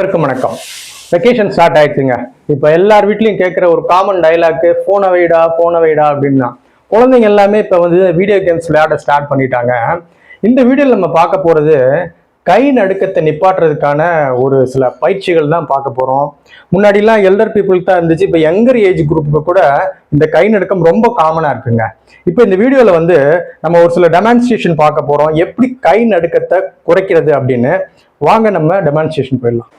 அனைவருக்கும் வணக்கம். Vacation start ஆயிடுச்சுங்க. இப்போ எல்லார் வீட்லயும் கேட்குற ஒரு காமன் டைலாக்கு போனை வைடா போனை வைடா அப்படின்னா குழந்தைங்க எல்லாமே இப்போ வந்து வீடியோ கேம்ஸ் விளையாட ஸ்டார்ட் பண்ணிட்டாங்க. இந்த வீடியோவில் நம்ம பார்க்க போறது கை நடுக்கத்தை நிப்பாட்டுறதுக்கான ஒரு சில பயிற்சிகள் தான் பார்க்க போறோம். முன்னாடிலாம் எல்டர் பீப்புள் தான் இருந்துச்சு. இப்போ யங்கர் ஏஜ் குரூப்புக்கு கூட இந்த கை நடுக்கம் ரொம்ப காமனாக இருக்குங்க. இப்போ இந்த வீடியோவில் வந்து நம்ம ஒரு சில டெமான்ஸ்ட்ரேஷன் பார்க்க போறோம். எப்படி கை நடுக்கத்தை குறைக்கிறது அப்படின்னு. வாங்க நம்ம டெமான்ஸ்ட்ரேஷன் போயிடலாம்.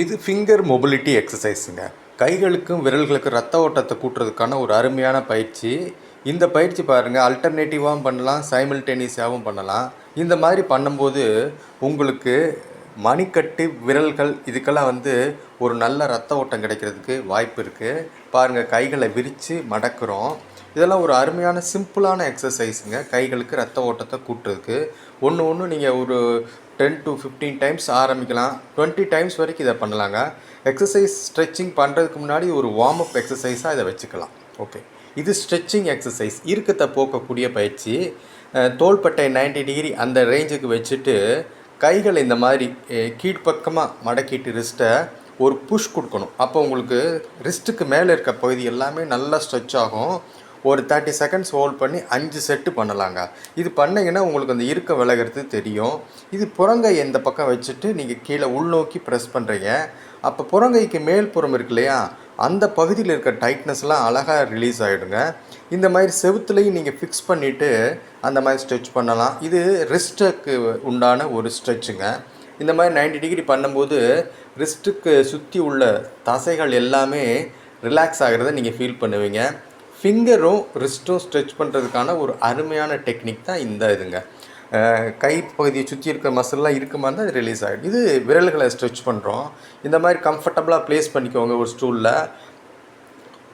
இது ஃபிங்கர் மொபிலிட்டி எக்ஸசைஸுங்க கைகளுக்கும் விரல்களுக்கும் ரத்த ஓட்டத்தை கூட்டுறதுக்கான ஒரு அருமையான பயிற்சி. இந்த பயிற்சி பாருங்கள் அல்டர்னேட்டிவாகவும் பண்ணலாம் சைமில்டேனியஸாகவும் பண்ணலாம். இந்த மாதிரி பண்ணும்போது உங்களுக்கு மணிக்கட்டு விரல்கள் இதுக்கெல்லாம் வந்து ஒரு நல்ல ரத்த ஓட்டம் கிடைக்கிறதுக்கு வாய்ப்பு இருக்குது பாருங்கள் கைகளை விரித்து மடக்கிறோம். இதெல்லாம் ஒரு அருமையான சிம்பிளான எக்ஸசைஸுங்க கைகளுக்கு ரத்த ஓட்டத்தை கூட்டுறதுக்கு. ஒன்று ஒன்று நீங்கள் ஒரு டென் டு ஃபிஃப்டீன் டைம்ஸ் ஆரம்பிக்கலாம். டுவெண்ட்டி டைம்ஸ் வரைக்கும் இதை பண்ணலாங்க. எக்ஸசைஸ் ஸ்ட்ரெச்சிங் பண்ணுறதுக்கு முன்னாடி ஒரு வார்ம் அப் எக்ஸசைஸாக இதை வச்சுக்கலாம். ஓகே இது ஸ்ட்ரெச்சிங் எக்ஸசைஸ் இறுக்கத்தை போக்கக்கூடிய பயிற்சி. தோள்பட்டை 90 டிகிரி அந்த ரேஞ்சுக்கு வச்சுட்டு கைகளை இந்த மாதிரி கீழ்ப்பக்கமாக மடக்கிட்டு ரிஸ்ட்டை ஒரு புஷ் கொடுக்கணும். அப்போ உங்களுக்கு ரிஸ்ட்டுக்கு மேலே இருக்க பகுதி எல்லாமே நல்லா ஸ்ட்ரெச் ஆகும். ஒரு தேர்ட்டி செகண்ட்ஸ் ஹோல்ட் பண்ணி அஞ்சு செட்டு பண்ணலாங்க. இது பண்ணிங்கன்னா உங்களுக்கு அந்த இருக்க விலகிறது தெரியும். இது புறங்கை இந்த பக்கம் வச்சுட்டு நீங்கள் கீழே உள்நோக்கி ப்ரெஸ் பண்ணுறீங்க அப்போ புறங்கைக்கு மேல் புறம் இருக்கு இல்லையா? அந்த பகுதியில் இருக்க டைட்னஸ்லாம் அழகாக ரிலீஸ் ஆகிடுங்க இந்த மாதிரி செவுத்துலையும் நீங்கள் ஃபிக்ஸ் பண்ணிவிட்டு அந்த மாதிரி ஸ்ட்ரெச் பண்ணலாம். இது ரிஸ்ட்டுக்கு உண்டான ஒரு ஸ்ட்ரெச்சுங்க இந்த மாதிரி 90 டிகிரி பண்ணும்போது ரிஸ்ட்டுக்கு சுற்றி உள்ள தசைகள் எல்லாமே ரிலாக்ஸ் ஆகிறத நீங்கள் ஃபீல் பண்ணுவீங்க. ஃபிங்கரும் ரிஸ்ட்டும் ஸ்ட்ரெச் பண்ணுறதுக்கான ஒரு அருமையான டெக்னிக் தான் இந்த இதுங்க. கை பகுதியை சுற்றி இருக்கிற மசில்லாம் இருக்குமா இருந்தால் அது ரிலீஸ் ஆகிடும் இது விரல்களை ஸ்ட்ரெச் பண்ணுறோம் இந்த மாதிரி கம்ஃபர்டபுளாக ப்ளேஸ் பண்ணிக்கோங்க ஒரு ஸ்டூலில்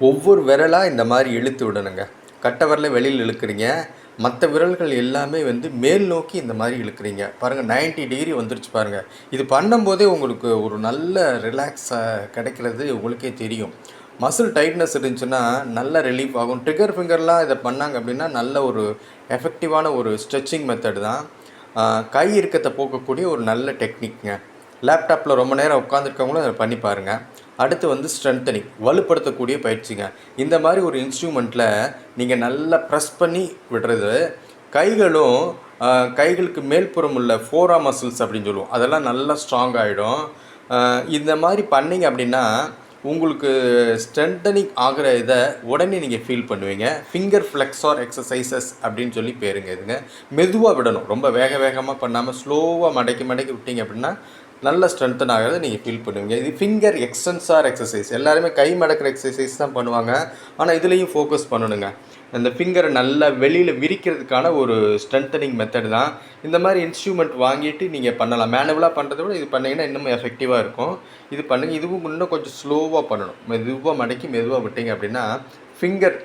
ஒவ்வொரு விரலாக இந்த மாதிரி இழுத்து விடணுங்க. கட்டை விரலை வெளியில் இழுக்கிறீங்க. மற்ற விரல்கள் எல்லாமே வந்து மேல் நோக்கி இந்த மாதிரி இழுக்கிறீங்க. பாருங்கள் 90 டிகிரி வந்துருச்சு பாருங்கள் இது பண்ணும்போதே உங்களுக்கு ஒரு நல்ல ரிலாக்ஸாக கிடைக்கிறது உங்களுக்கே தெரியும். மசில் டைட்னஸ் இருந்துச்சுன்னா நல்ல ரிலீஃப் ஆகும். ட்ரிகர் ஃபிங்கர்லாம் இதை பண்ணாங்க அப்படின்னா நல்ல ஒரு எஃபெக்டிவான ஒரு ஸ்ட்ரெச்சிங் மெத்தட் தான். கை இறுக்கத்தை போக்கக்கூடிய ஒரு நல்ல டெக்னிக்ங்க லேப்டாப்பில் ரொம்ப நேரம் உட்காந்துருக்கவங்களும் அதை பண்ணி பாருங்கள் அடுத்து வந்து ஸ்ட்ரென்தனிங் வலுப்படுத்தக்கூடிய பயிற்சிங்க. இந்த மாதிரி ஒரு இன்ஸ்ட்ருமெண்ட்டில் நீங்கள் நல்லா ப்ரெஸ் பண்ணி விடுறது கைகளும் கைகளுக்கு மேல்புறம் உள்ள ஃபோரா மசில்ஸ் அப்படின்னு சொல்லுவோம். அதெல்லாம் நல்லா ஸ்ட்ராங் ஆகிடும் இந்த மாதிரி பண்ணிங்க அப்படின்னா உங்களுக்கு ஸ்ட்ரென்தனிங் ஆகிற இதை உடனே நீங்கள் ஃபீல் பண்ணுவீங்க. ஃபிங்கர் ஃப்ளெக்ஸார் எக்ஸசைசஸ் அப்படின்னு சொல்லி பேருங்க இதுங்க. மெதுவாக விடணும். ரொம்ப வேக வேகமாக பண்ணாமல் ஸ்லோவாக மடக்கி மடக்கி விட்டீங்க அப்படின்னா நல்ல ஸ்ட்ரென்தன் ஆகிறத நீங்கள் ஃபீல் பண்ணுவீங்க. இது ஃபிங்கர் எக்ஸ்டென்சார் எக்ஸசைஸ் எல்லாருமே கை மடக்கிற எக்ஸசைஸ் தான் பண்ணுவாங்க. ஆனால் இதுலேயும் ஃபோக்கஸ் பண்ணணுங்க. அந்த ஃபிங்கரை நல்லா வெளியில் விரிக்கிறதுக்கான ஒரு ஸ்ட்ரென்தனிங் மெத்தட் தான். இந்த மாதிரி இன்ஸ்ட்ருமெண்ட் வாங்கிட்டு நீங்கள் பண்ணலாம். மேனுவலாக பண்ணுறத விட இது பண்ணீங்கன்னா இன்னும் எஃபெக்டிவாக இருக்கும். இது பண்ணுங்கள் இதுவும் இன்னும் கொஞ்சம் ஸ்லோவாக பண்ணணும். மெதுவாக மடக்கி மெதுவாக விட்டீங்க அப்படின்னா ஃபிங்கர்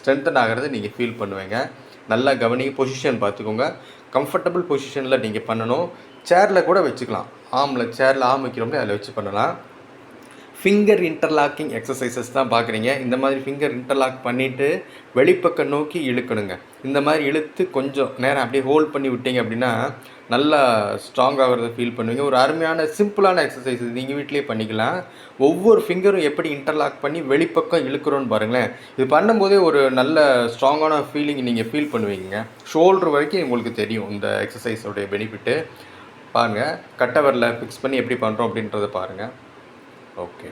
ஸ்ட்ரென்தன் ஆகிறத நீங்கள் ஃபீல் பண்ணுவீங்க. நல்லா கவனிங்க. பொசிஷன் பார்த்துக்கோங்க. கம்ஃபர்டபுள் பொசிஷனில் நீங்கள் பண்ணணும். சேரில் கூட வச்சுக்கலாம். ஆமில் சேரில் ஆம் வைக்கிறோம்ல அதில் வச்சு பண்ணலாம். ஃபிங்கர் இன்டர்லாக்கிங் எக்ஸசைசஸ் தான் பார்க்குறீங்க இந்த மாதிரி ஃபிங்கர் இன்டர்லாக் பண்ணிவிட்டு வெளிப்பக்கம் நோக்கி இழுக்கணுங்க. இந்த மாதிரி இழுத்து கொஞ்சம் நேரம் அப்படியே ஹோல்ட் பண்ணி விட்டீங்க அப்படின்னா நல்லா ஸ்ட்ராங் ஆகிறத ஃபீல் பண்ணுவீங்க. ஒரு அருமையான சிம்பிளான எக்ஸசைஸ் நீங்கள் வீட்டிலே பண்ணிக்கலாம். ஒவ்வொரு ஃபிங்கரும் எப்படி இன்டர்லாக் பண்ணி வெளிப்பக்கம் இழுக்கிறோன்னு பாருங்களேன். இது பண்ணும்போதே ஒரு நல்ல ஸ்ட்ராங்கான ஃபீலிங் நீங்கள் ஃபீல் பண்ணுவீங்க ஷோல்டர் வரைக்கும் உங்களுக்கு தெரியும் இந்த எக்ஸசைஸோடைய பெனிஃபிட்டு பாருங்கள் கட்டவரில் ஃபிக்ஸ் பண்ணி எப்படி பண்ணுறோம் அப்படின்றத பாருங்கள் ஓகே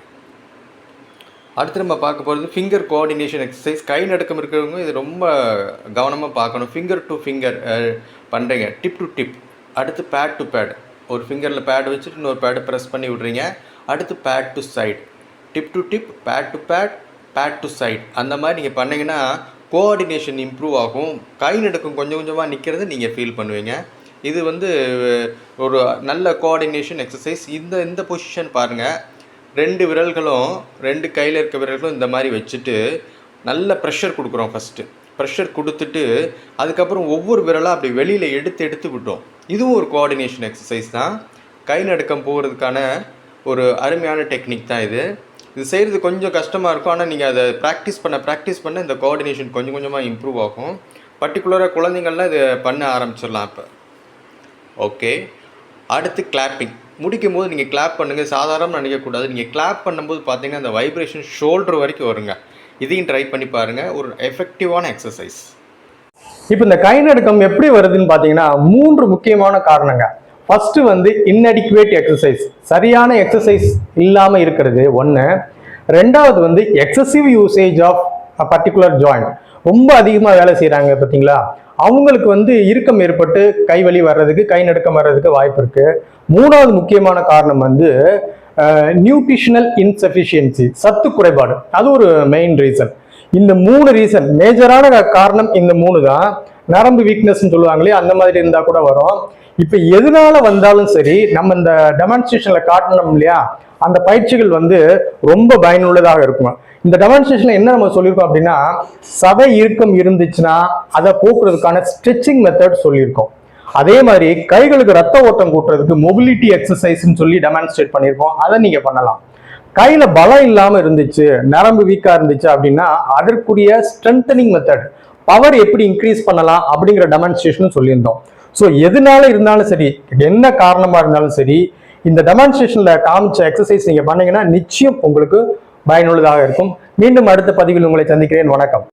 அடுத்து நம்ம பார்க்க போகிறது ஃபிங்கர் கோஆர்டினேஷன் எக்ஸசைஸ் கை நடுக்கம் இருக்கிறவங்க இது ரொம்ப கவனமாக பார்க்கணும். ஃபிங்கர் டு ஃபிங்கர் பண்ணுறீங்க டிப் டு டிப் அடுத்து பேட் டு பேட் ஒரு ஃபிங்கரில் பேட் வச்சுட்டு இன்னொரு பேடை ப்ரெஸ் பண்ணி விட்றீங்க. அடுத்து pad to side tip to tip pad to pad pad to side அந்த மாதிரி நீங்கள் பண்ணீங்கன்னா கோஆர்டினேஷன் இம்ப்ரூவ் ஆகும். கை நடுக்கம் கொஞ்சம் கொஞ்சமாக நிற்கிறது நீங்கள் ஃபீல் பண்ணுவீங்க. இது வந்து ஒரு நல்ல கோஆர்டினேஷன் எக்ஸசைஸ் இந்த இந்த பொசிஷன் பாருங்கள் ரெண்டு விரல்களும் ரெண்டு கையில் இருக்க விரல்களும் இந்த மாதிரி வச்சுட்டு நல்ல ப்ரெஷர் கொடுக்குறோம் ஃபஸ்ட்டு ப்ரெஷர் கொடுத்துட்டு அதுக்கப்புறம் ஒவ்வொரு விரலாக அப்படி வெளியில் எடுத்து எடுத்து விட்டோம். இதுவும் ஒரு கோஆர்டினேஷன் எக்ஸசைஸ் தான். கை நடுக்கம் போகிறதுக்கான ஒரு அருமையான டெக்னிக் தான் இது. இது செய்கிறது கொஞ்சம் கஷ்டமாக இருக்கும். ஆனால் நீங்கள் அதை ப்ராக்டிஸ் பண்ண ப்ராக்டிஸ் பண்ண இந்த கோஆர்டினேஷன் கொஞ்சம் கொஞ்சமாக இம்ப்ரூவ் ஆகும். பர்டிகுலராக குழந்தைங்கள்லாம் இதை பண்ண ஆரம்பிச்சிடலாம் இப்போ ஓகே அடுத்து கிளாப்பிங் முடிக்கும் போது நீங்கள் கிளாப் பண்ணுங்கள் சாதாரணமாக நினைக்கக்கூடாது நீங்கள் கிளாப் பண்ணும்போது பார்த்தீங்கன்னா அந்த வைப்ரேஷன் ஷோல்டர் வரைக்கும் வருங்க. இதையும் ட்ரை பண்ணி பாருங்கள் ஒரு எஃபெக்டிவான எக்ஸசைஸ் இப்போ இந்த கை நடுக்கம் எப்படி வருதுன்னு பார்த்தீங்கன்னா மூன்று முக்கியமான காரணங்க. ஃபஸ்ட்டு வந்து இன்அடிக்குவேட் எக்ஸசைஸ் சரியான எக்ஸசைஸ் இல்லாமல் இருக்கிறது. ஒன்று ரெண்டாவது வந்து excessive usage of particular joint ரொம்ப அதிகமாக வேலை செய்கிறாங்க பார்த்தீங்களா அவங்களுக்கு வந்து இறுக்கம் ஏற்பட்டு கை வலி வர்றதுக்கு கை நடுக்கம் வர்றதுக்கு வாய்ப்பு இருக்கு. மூணாவது முக்கியமான காரணம் வந்து நியூட்ரிஷனல் இன்சஃபிஷியன்சி சத்து குறைபாடு. அது ஒரு மெயின் ரீசன் இந்த மூணு ரீசன் மேஜரான காரணம் இந்த மூணு தான். நரம்பு வீக்னஸ்ன்னு சொல்லுவாங்களே அந்த மாதிரி இருந்தா கூட வரும். இப்போ எதனால வந்தாலும் சரி நம்ம இந்த டெமான்ஸ்ட்ரேஷன்ல காட்டணும் இல்லையா? அந்த பயிற்சிகள் வந்து ரொம்ப பயனுள்ளதாக இருக்கும். இந்த டெமான்ஸ்ட்ரேஷன்ல என்ன நம்ம சொல்லியிருக்கோம் அப்படின்னா சதை இறுக்கம் இருந்துச்சுன்னா அதை போக்குறதுக்கான ஸ்ட்ரெச்சிங் மெத்தட் சொல்லியிருக்கோம். அதே மாதிரி கைகளுக்கு ரத்த ஓட்டம் கூட்டுறதுக்கு மொபிலிட்டி எக்ஸசைஸ்ன்னு சொல்லி டெமான்ஸ்ட்ரேட் பண்ணியிருக்கோம். அதை நீங்க பண்ணலாம். கையில பலம் இல்லாம இருந்துச்சு நரம்பு வீக்கா இருந்துச்சு அப்படின்னா அதற்குரிய ஸ்ட்ரென்தனிங் மெத்தட் பவர் எப்படி இன்க்ரீஸ் பண்ணலாம் அப்படிங்கிற டெமான்ஸ்ட்ரேஷன் சொல்லியிருந்தோம். ஸோ எதனால இருந்தாலும் சரி என்ன காரணமா இருந்தாலும் சரி இந்த டெமான்ஸ்ட்ரேஷன்ல காமிச்ச எக்ஸசைஸ் நீங்க பண்ணீங்கன்னா நிச்சயம் உங்களுக்கு பயனுள்ளதாக இருக்கும். மீண்டும் அடுத்த பதிவில் உங்களை சந்திக்கிறேன். வணக்கம்.